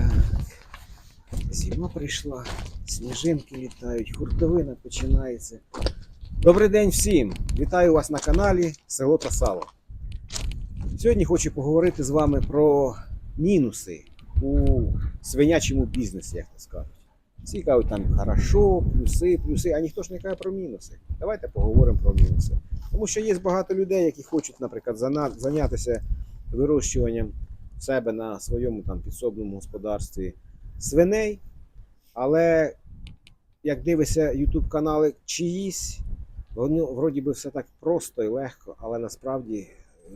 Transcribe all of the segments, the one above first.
Так. Зима прийшла, сніжинки літають, хуртовина починається. Добрий день всім! Вітаю вас на каналі Село та Сало. Сьогодні хочу поговорити з вами про мінуси у свинячому бізнесі, як то скажуть. Всі кажуть там хорошо, плюси, плюси, а ніхто ж не каже про мінуси. Давайте поговоримо про мінуси. Тому що є багато людей, які хочуть, наприклад, зайнятися вирощуванням себе на своєму там підсобному господарстві свиней. Але як дивишся YouTube канали чиїсь, воно вроді би все так просто і легко, але насправді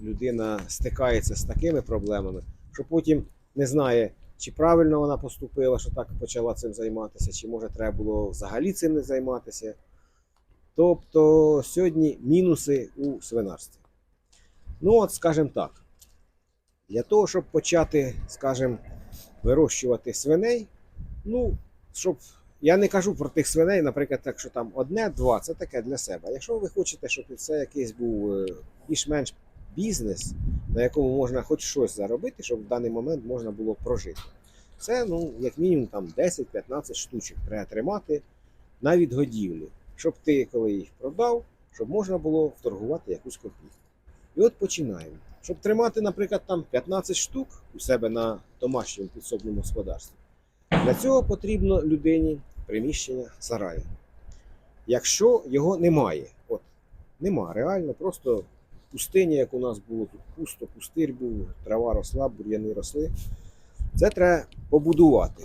людина стикається з такими проблемами, що потім не знає, чи правильно вона поступила, що так почала цим займатися, чи може треба було взагалі цим не займатися. Тобто сьогодні мінуси у свинарстві. Ну, от, скажімо так, для того, щоб почати, скажімо, вирощувати свиней, ну, щоб я не кажу про тих свиней, наприклад, так, що там одне-два, це таке для себе. Якщо ви хочете, щоб це якийсь був е, більш-менш бізнес, на якому можна хоч щось заробити, щоб в даний момент можна було прожити. Це, ну, як мінімум, там 10-15 штучок треба тримати на відгодівлі, щоб ти, коли їх продав, щоб можна було вторгувати якусь копійку. І от починаємо. Щоб тримати, наприклад, там 15 штук у себе на домашньому підсобному господарстві. Для цього потрібно людині приміщення сараю. Якщо його немає, от нема, реально, просто пустиня, як у нас було тут пусто, пустир був, трава росла, бур'яни росли. Це треба побудувати.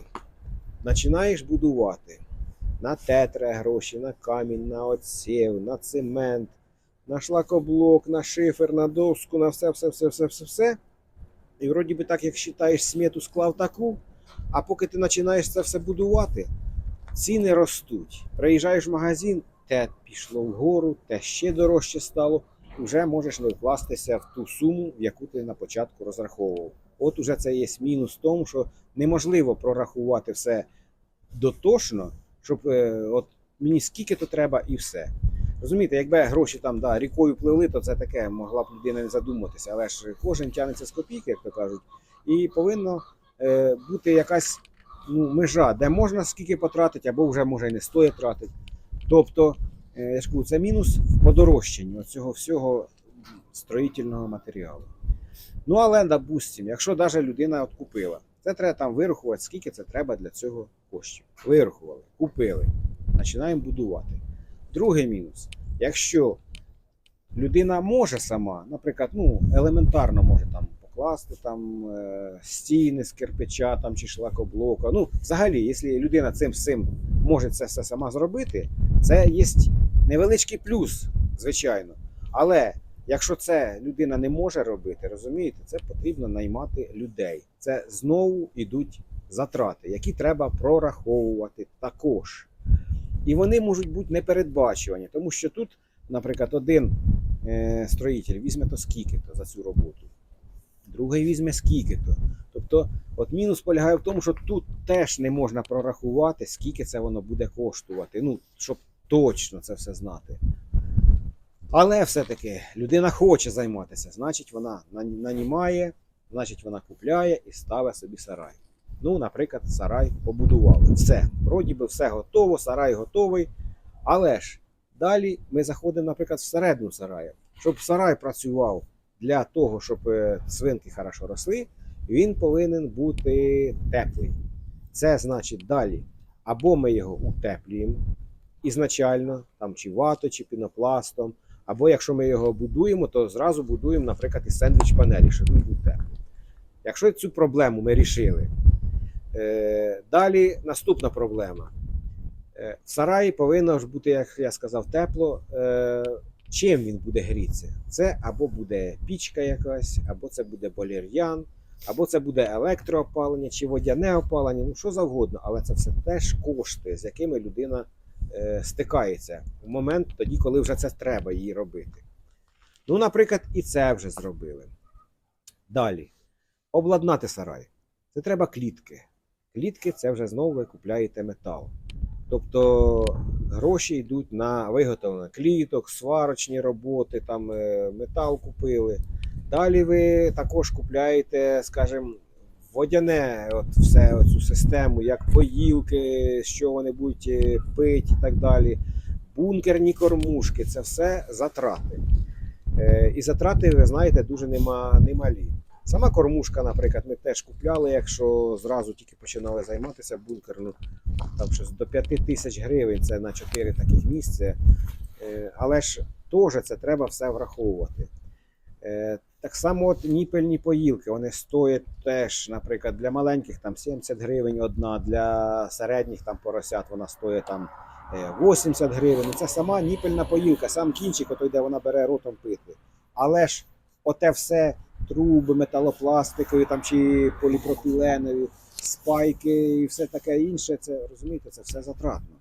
Починаєш будувати. На те треба гроші, на камінь, на оців, на цемент, на шлакоблок, на шифер, на доску, на все, все, все, все, все, все. І вроді би так, як вважаєш, смету склав таку, а поки ти починаєш це все будувати, ціни ростуть. Приїжджаєш в магазин, те пішло вгору, те ще дорожче стало. Вже можеш не вкластися в ту суму, яку ти на початку розраховував. От уже це є мінус в тому, що неможливо прорахувати все дотошно, щоб е, от мені скільки то треба і все. Розумієте, якби гроші там да, рікою пливли, то це таке могла б людина не задуматися, але ж кожен тягнеться з копійки, як то кажуть, і повинно е, бути якась ну, межа, де можна скільки потратити, або вже може і не стоїть тратити. Тобто, е, це мінус в подорожчанні цього всього строїтельного матеріалу. Ну, але, допустим, якщо навіть людина от купила, це треба там вирахувати, скільки це треба для цього коштів. Вирахували, купили, починаємо будувати. Другий мінус. Якщо людина може сама, наприклад, ну, елементарно може там покласти там е, стіни з кирпича там, чи шлакоблока. Ну, взагалі, якщо людина цим всім може це все сама зробити, це є невеличкий плюс, звичайно. Але якщо це людина не може робити, розумієте, це потрібно наймати людей. Це знову йдуть затрати, які треба прораховувати також. І вони можуть бути непередбачувані, тому що тут, наприклад, один е, строїтель візьме то скільки-то за цю роботу, другий візьме скільки-то. Тобто, от мінус полягає в тому, що тут теж не можна прорахувати, скільки це воно буде коштувати. Ну, щоб точно це все знати. Але все-таки людина хоче займатися, значить, вона нанімає, значить, вона купляє і ставить собі сарай. Ну, наприклад, сарай побудували. Все, вроді би все готово, сарай готовий. Але ж далі ми заходимо, наприклад, всередину сараю. Щоб сарай працював для того, щоб е, свинки хорошо росли, він повинен бути теплий. Це значить далі. Або ми його утеплюємо ізначально, там чи вато, чи пінопластом, або якщо ми його будуємо, то зразу будуємо, наприклад, із сендвіч панелі, щоб він був теплий. Якщо цю проблему ми рішили, Далі наступна проблема. Е, В сараї повинно ж бути, як я сказав, тепло. Е, Чим він буде грітися? Це або буде пічка якась, або це буде болір'ян, або це буде електроопалення чи водяне опалення, ну що завгодно, але це все теж кошти, з якими людина е, стикається в момент тоді, коли вже це треба їй робити. Ну, наприклад, і це вже зробили. Далі. Обладнати сарай. Це треба клітки. Клітки це вже знову ви купляєте метал. Тобто гроші йдуть на виготовлення кліток, сварочні роботи, там е, метал купили. Далі ви також купляєте, скажімо, водяне, от все цю систему, як поїлки, що вони будуть е, пити і так далі. Бункерні кормушки це все затрати. Е, І затрати, ви знаєте, дуже нема, немалі. Сама кормушка, наприклад, ми теж купляли, якщо зразу тільки починали займатися бункерну, там щось до 5 тисяч гривень це на 4 таких місця. Е, Але ж теж це треба все враховувати. Е, Так само от ніпельні поїлки, вони стоять теж, наприклад, для маленьких там 70 гривень одна, для середніх там поросят вона стоїть там е, 80 гривень. Ну, Це сама ніпельна поїлка, сам кінчик, ото де вона бере ротом пити. Але ж оте все труби металопластикові там чи поліпропіленові, спайки і все таке інше, це розумієте, це все затратно.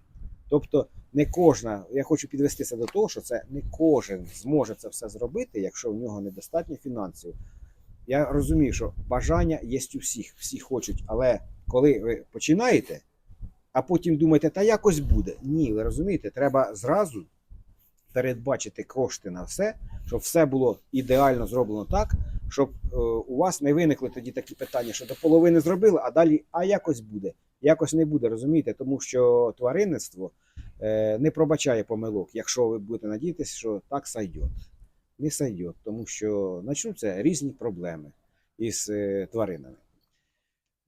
Тобто не кожна, я хочу підвестися до того, що це не кожен зможе це все зробити, якщо в нього недостатньо фінансів. Я розумію, що бажання є у всіх, всі хочуть, але коли ви починаєте, а потім думаєте, та якось буде. Ні, ви розумієте, треба зразу передбачити кошти на все, щоб все було ідеально зроблено так, щоб е, у вас не виникли тоді такі питання, що до половини зробили, а далі а якось буде. Якось не буде, розумієте, тому що тваринництво е, не пробачає помилок, якщо ви будете надіятися, що так сайдет. Не сайдет, тому що почнуться різні проблеми із е, тваринами.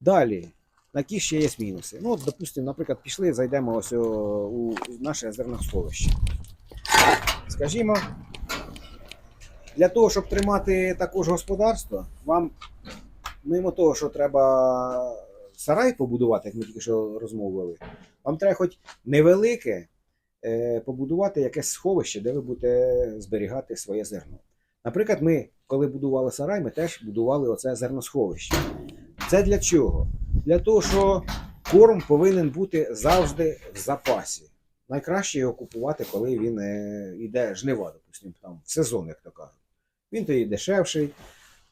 Далі, які ще є мінуси. Ну, от, допустимо, наприклад, пішли, зайдемо ось у наше зерносховище. Скажімо, для того, щоб тримати також господарство, вам, мимо того, що треба сарай побудувати, як ми тільки що розмовили, вам треба хоч невелике е, побудувати якесь сховище, де ви будете зберігати своє зерно. Наприклад, ми, коли будували сарай, ми теж будували оце зерносховище. Це для чого? Для того, що корм повинен бути завжди в запасі. Найкраще його купувати, коли він е, йде жнива, допустимо, там, в сезон, як то кажуть. Він тоді дешевший.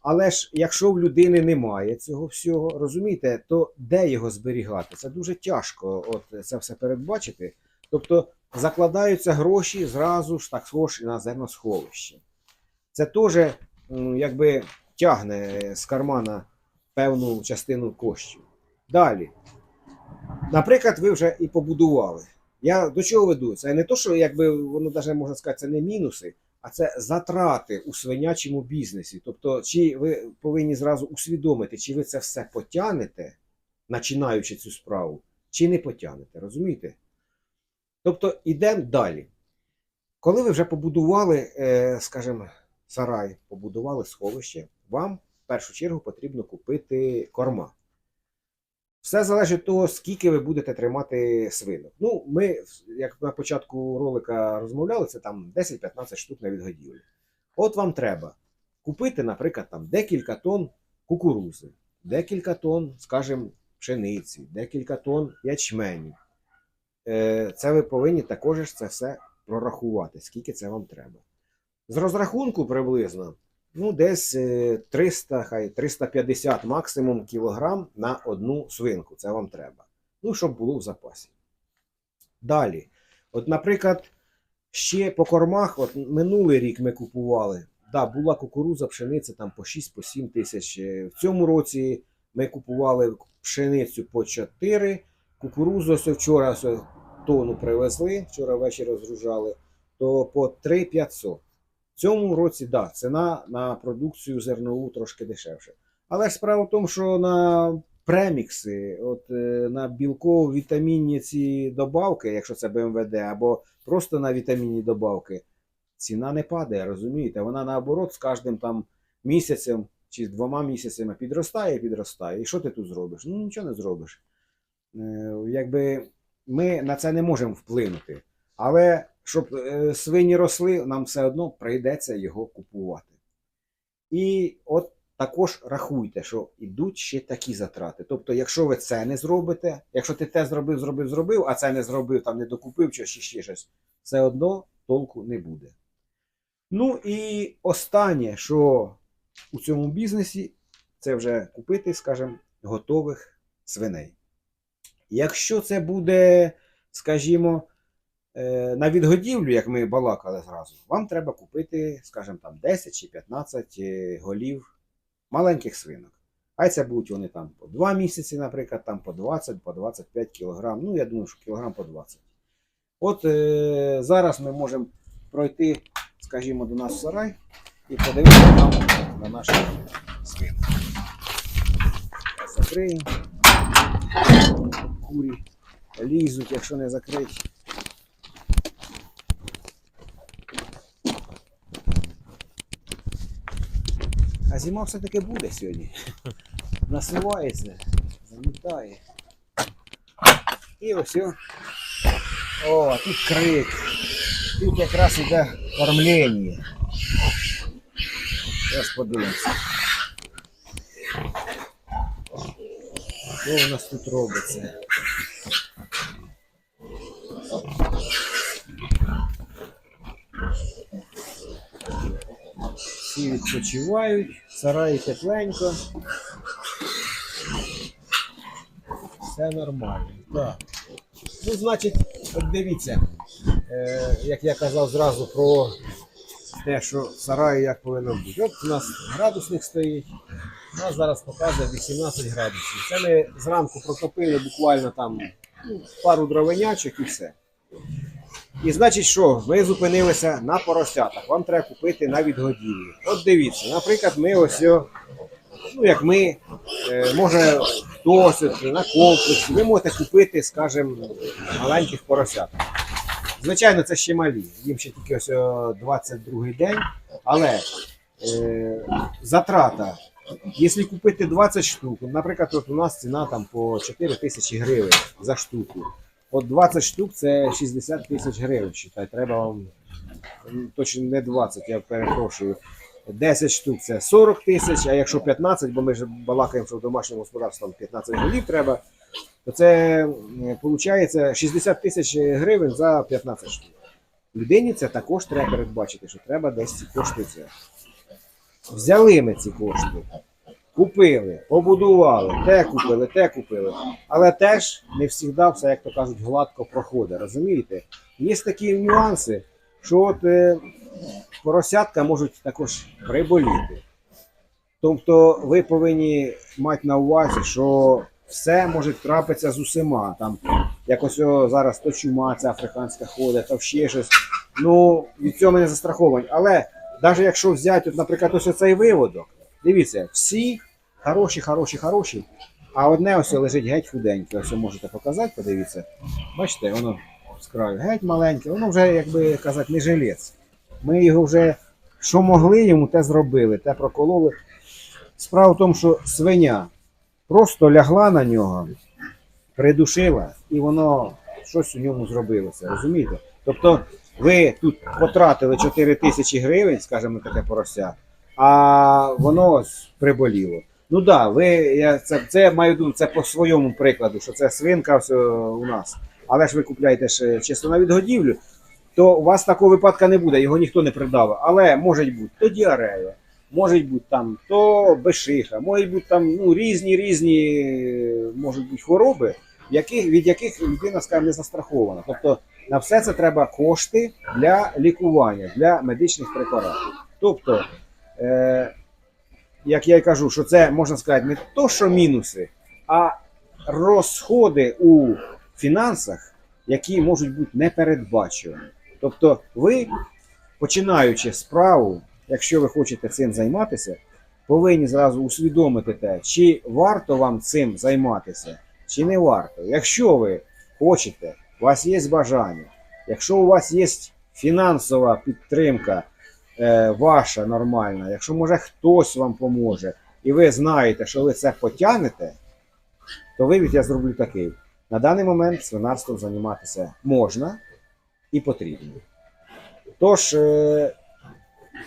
Але ж якщо в людини немає цього всього, розумієте, то де його зберігати? Це дуже тяжко от це все передбачити. Тобто закладаються гроші зразу ж так схож на зерносховище. Це теж якби тягне з кармана певну частину коштів. Далі. Наприклад, ви вже і побудували. Я до чого веду? Це не то, що якби воно навіть можна сказати, це не мінуси, а це затрати у свинячому бізнесі. Тобто, чи ви повинні зразу усвідомити, чи ви це все потягнете, починаючи цю справу, чи не потягнете, розумієте? Тобто, йдемо далі. Коли ви вже побудували, е, скажімо, сарай, побудували сховище, вам в першу чергу потрібно купити корма. Все залежить того, скільки ви будете тримати свинок. Ну, ми, як на початку ролика розмовляли, це там 10-15 штук на відгодівлю. От вам треба купити, наприклад, там декілька тонн кукурузи, декілька тонн, скажімо, пшениці, декілька тонн ячменю. Е, Це ви повинні також це все прорахувати, скільки це вам треба. З розрахунку приблизно ну, десь е, 300, хай 350 максимум кілограм на одну свинку. Це вам треба. Ну, щоб було в запасі. Далі. От, наприклад, ще по кормах, от минулий рік ми купували. Да, була кукуруза, пшениця там по 6-7 тисяч. Е, В цьому році ми купували пшеницю по 4, кукурузу ось вчора ось тонну привезли, вчора ввечері розгружали, то по 3 500. В цьому році, да, ціна на продукцію зернову трошки дешевше. Але справа в тому, що на премікси, от, е, на білково-вітамінні ці добавки, якщо це БМВД, або просто на вітамінні добавки, ціна не падає, розумієте? Вона наоборот з кожним там місяцем чи з двома місяцями підростає підростає. І що ти тут зробиш? Ну нічого не зробиш. Е, якби ми на це не можемо вплинути. Але щоб е, свині росли, нам все одно прийдеться його купувати. І от також рахуйте, що йдуть ще такі затрати. Тобто, якщо ви це не зробите, якщо ти те зробив, зробив, зробив, а це не зробив, там не докупив чи ще, щось, все одно толку не буде. Ну і останнє, що у цьому бізнесі, це вже купити, скажімо, готових свиней. Якщо це буде, скажімо, на відгодівлю, як ми балакали зразу, вам треба купити, скажімо, там 10 чи 15 е, голів маленьких свинок. Хай це будуть вони там по 2 місяці, наприклад, там по 20, по 25 кілограм. Ну, я думаю, що кілограм по 20. От е, зараз ми можемо пройти, скажімо, до нас в сарай і подивитися там на наші свини. Закриємо. Курі лізуть, якщо не закрити. А зима все-таки буде сьогодні. Насивається, замітає. І ось. о. Тут крик. Тут якраз іде кормлення. Зараз подивимося. Що у нас тут робиться? Всі відпочивають, сараї тепленько. Все нормально. Так. Ну, значить, от дивіться, е, як я казав зразу про те, що в сараї як повинно бути. От у нас градусник стоїть. У нас зараз показує 18 градусів. Це ми зранку протопили буквально там ну, пару дровенячок і все. І значить, що ви зупинилися на поросятах. Вам треба купити на відгодівлю. От дивіться, наприклад, ми ось, ну як ми, е, може хтось на комплексі, ви можете купити, скажімо, маленьких поросят. Звичайно, це ще малі. Їм ще тільки ось о, 22 день, але е, затрата. Якщо купити 20 штук, наприклад, от у нас ціна там по 4 тисячі гривень за штуку. От 20 штук це 60 тисяч гривень. Считай. Треба вам точно не 20, я перепрошую. 10 штук це 40 тисяч, а якщо 15, бо ми ж балакаємо, що в домашньому господарстві там 15 голів треба, то це виходить 60 тисяч гривень за 15 штук. Людині це також треба передбачити, що треба десь ці кошти це. Взяли ми ці кошти, купили, побудували, те купили, те купили. Але теж не завжди все, як то кажуть, гладко проходить. Розумієте? Є такі нюанси, що от е, поросятка можуть також приболіти. Тобто ви повинні мати на увазі, що все може трапитися з усіма. Там якось о, зараз то чума ця африканська ходить, то ще щось. Ну, від цього не застраховані. Але навіть якщо взяти, от, наприклад, ось цей виводок, дивіться, всі хороші, хороші, хороші. А одне ось лежить геть худеньке. Ось можете показати, подивіться. Бачите, воно з краю геть маленьке, воно вже, як би казати, не жилець. Ми його вже, що могли йому, те зробили, те прокололи. Справа в тому, що свиня просто лягла на нього, придушила, і воно щось у ньому зробилося. Розумієте? Тобто ви тут потратили 4 тисячі гривень, скажімо, таке порося, а воно приболіло. Ну да, ви, я, це, це маю думку, це по своєму прикладу, що це свинка все у нас. Але ж ви купляєте ж чисто на відгодівлю, то у вас такого випадка не буде, його ніхто не придавив. Але може бути то діарея, може бути там то бешиха, можуть бути там ну, різні різні е, можуть бути хвороби, яких, від яких людина скажімо, не застрахована. Тобто на все це треба кошти для лікування, для медичних препаратів. Тобто, е, як я й кажу, що це можна сказати не то, що мінуси, а розходи у фінансах, які можуть бути непередбачувані. Тобто, ви, починаючи справу, якщо ви хочете цим займатися, повинні зразу усвідомити те, чи варто вам цим займатися, чи не варто. Якщо ви хочете, у вас є бажання, якщо у вас є фінансова підтримка ваша нормальна, якщо може хтось вам поможе, і ви знаєте, що ви це потягнете, то вивід я зроблю такий. На даний момент свинарством займатися можна і потрібно. Тож, е,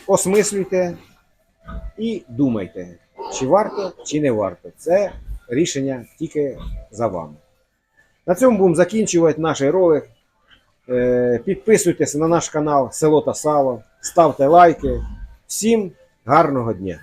осмислюйте і думайте, чи варто, чи не варто. Це рішення тільки за вами. На цьому будемо закінчувати наш ролик. Е, Підписуйтесь на наш канал Село та Сало, ставте лайки. Всім гарного дня!